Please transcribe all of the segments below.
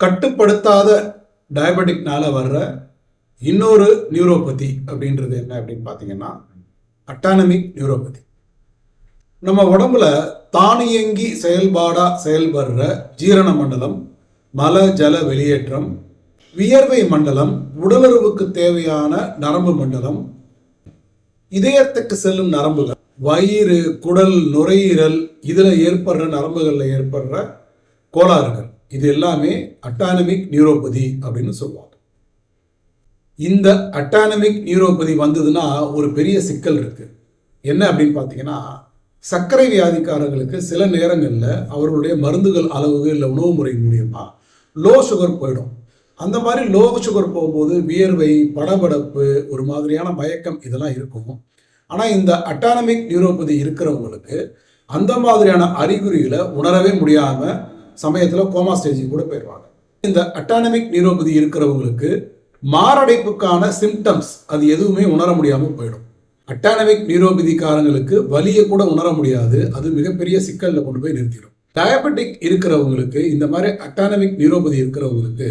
கட்டுப்படுத்தாத டயபெட்டிக்னால வர்ற இன்னொரு நியூரோபதி அப்படின்றது என்ன அப்படின்னு பார்த்தீங்கன்னா அட்டானமிக் நியூரோபதி நம்ம உடம்புல தானியங்கி செயல்பாடாக செயல்படுற ஜீரண மண்டலம் மல ஜல வெளியேற்றம் வியர்வை மண்டலம் உடலுறவுக்கு தேவையான நரம்பு மண்டலம் இதயத்துக்கு செல்லும் நரம்புகள் வயிறு குடல் நுரையீரல் இதில் ஏற்படுற நரம்புகளில் ஏற்படுற கோளாறுகள். இது எல்லாமே அட்டானமிக் நியூரோபதி அப்படின்னு சொல்லுவாங்க. இந்த அட்டானமிக் நியூரோபதி வந்ததுன்னா ஒரு பெரிய சிக்கல் இருக்கு. என்ன அப்படின்னு பார்த்தீங்கன்னா சர்க்கரை வியாதிக்காரர்களுக்கு சில நேரங்களில் அவர்களுடைய மருந்துகள் அளவு இல்லை உணவு முறை மூலியமா லோ சுகர் போயிடும். அந்த மாதிரி லோ சுகர் போகும்போது வியர்வை படபடப்பு ஒரு மாதிரியான மயக்கம் இதெல்லாம் இருக்கும். ஆனால் இந்த அட்டானமிக் நியூரோபதி இருக்கிறவங்களுக்கு அந்த மாதிரியான அறிகுறிகளை உணரவே முடியாமல் சமயத்தில் கோமா ஸ்டேஜுக்கு கூட போயிடுவாங்க இந்த அட்டானமிக் நியூரோபதி இருக்கிறவங்களுக்கு மாரடைப்புக்கான சிம்டம்ஸ் அது எதுவுமே உணர முடியாமல் போயிடும். அட்டானமிக் நியூரோபதிக்காரங்களுக்கு வலியை கூட உணர முடியாது. அது மிகப்பெரிய சிக்கலில் கொண்டு போய் நிறுத்திடும். டயபெட்டிக் இருக்கிறவங்களுக்கு இந்த மாதிரி அட்டானமிக் நியூரோபதி இருக்கிறவங்களுக்கு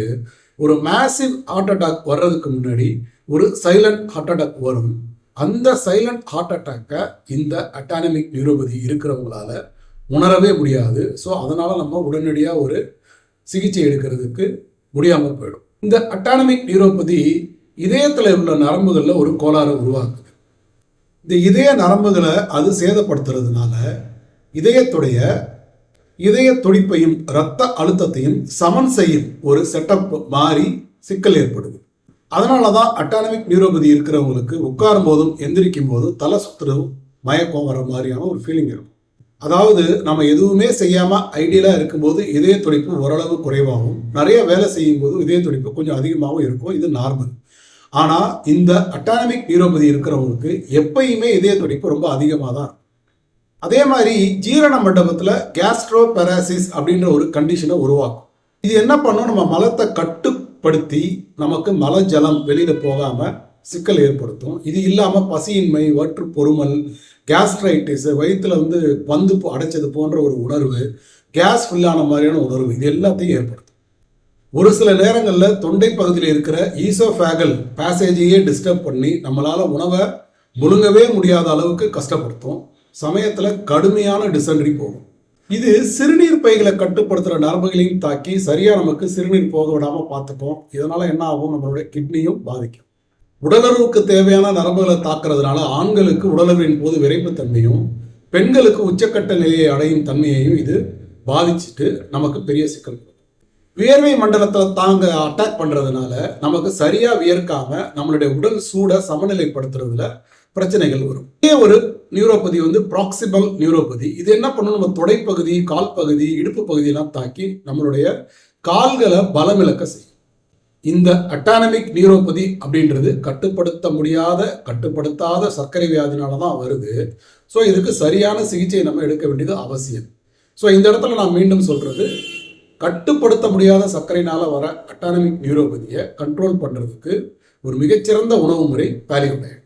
ஒரு மேசிவ் ஹார்ட் அட்டாக் வர்றதுக்கு முன்னாடி ஒரு சைலண்ட் ஹார்ட் அட்டாக் வரும். அந்த சைலண்ட் ஹார்ட் அட்டாக்கை இந்த அட்டானமிக் நியூரோபதி இருக்கிறவங்களால உணரவே முடியாது. ஸோ அதனால் நம்ம உடனடியாக ஒரு சிகிச்சை எடுக்கிறதுக்கு முடியாமல் போயிடும். இந்த அட்டானமிக் நியூரோபதி இதயத்தில் உள்ள நரம்புகளில் ஒரு கோளாறை உருவாக்குது. இந்த இதய நரம்புகளை அது சேதப்படுத்துறதுனால இதயத்துடைய இதய துடிப்பையும் இரத்த அழுத்தத்தையும் சமன் செய்யும் ஒரு செட்டப் மாறி சிக்கல் ஏற்படுது. அதனால தான் அட்டானமிக் நியூரோபதி இருக்கிறவங்களுக்கு உட்காரும் போதும் எந்திரிக்கும் போதும் தலை சுத்துறதும் மயக்கம் வர மாதிரியான ஒரு ஃபீலிங் இருக்கும். அதாவது நம்ம எதுவுமே செய்யாமல் ஐடியலாக இருக்கும்போது இதய துடிப்பு ஓரளவு குறைவாகும். நிறைய வேலை செய்யும் போது இதய துடிப்பு கொஞ்சம் அதிகமாகவும் இருக்கும். இது நார்மல் ஆனால் இந்த அட்டானமிக் நியூரோபதி இருக்கிறவங்களுக்கு எப்பயுமே இதய துடிப்பு ரொம்ப அதிகமாக தான் இருக்கும். அதே மாதிரி ஜீரண மண்டபத்தில் கேஸ்ட்ரோ பெராசிஸ் அப்படின்ற ஒரு கண்டிஷனை உருவாக்கும். இது என்ன பண்ணும்? நம்ம மலத்தை கட்டுப்படுத்தி நமக்கு மல ஜலம் வெளியில் போகாமல் சிக்கல் ஏற்படுத்தும். இது இல்லாமல் பசியின்மை வற்று பொறுமல் கேஸ்ட்ரைட்டிஸ் வயிற்றுல வந்து பந்து அடைச்சது போன்ற ஒரு உணர்வு கேஸ் ஃபில்லான மாதிரியான உணர்வு இது எல்லாத்தையும் ஏற்படுத்தும். ஒரு சில நேரங்களில் தொண்டை பகுதியில் இருக்கிற ஈசோஃபேகல் பேசேஜையே டிஸ்டர்ப் பண்ணி நம்மளால் உணவை முழுங்கவே முடியாத அளவுக்கு கஷ்டப்படுத்தும். சமயத்தில் கடுமையான டிசென்ட்ரி போகும். இது சிறுநீர் பைகளை கட்டுப்படுத்துகிற நரம்புகளையும் தாக்கி சரியாக நமக்கு சிறுநீர் போக விடாமல் பார்த்துக்கும். இதனால் என்ன ஆகும்? நம்மளுடைய கிட்னியும் பாதிக்கும். உடலுறவுக்கு தேவையான நரம்புகளை தாக்குறதுனால ஆண்களுக்கு உடலுறவின் போது விரைப்புத்தன்மையும் பெண்களுக்கு உச்சக்கட்ட நிலையை அடையும் தன்மையையும் இது பாதிச்சுட்டு நமக்கு பெரிய சிக்கல். வியர்வை மண்டலத்தை தாங்க அட்டாக் பண்ணுறதுனால நமக்கு சரியாக வியர்க்காம நம்மளுடைய உடல் சூடை சமநிலைப்படுத்துறதுல பிரச்சனைகள் வரும். இதே ஒரு நியூரோபதி வந்து ப்ராக்சிபல் நியூரோபதி இது என்ன பண்ணும்? நம்ம தொடைப்பகுதி கால் பகுதி இடுப்பு பகுதியெல்லாம் தாக்கி நம்மளுடைய கால்களை பலமிழக்க செய்யும். இந்த அட்டானமிக் நியூரோபதி அப்படின்றது கட்டுப்படுத்த முடியாத கட்டுப்படுத்தாத சர்க்கரை வியாதினால தான் வருது. ஸோ இதுக்கு சரியான சிகிச்சை நம்ம எடுக்க வேண்டியது அவசியம். ஸோ இந்த இடத்துல நான் மீண்டும் சொல்கிறது கட்டுப்படுத்த முடியாத சர்க்கரையினால் வர அட்டானமிக் நியூரோபதியை கண்ட்ரோல் பண்ணுறதுக்கு ஒரு மிகச்சிறந்த உணவு முறை பேலியோ டயட்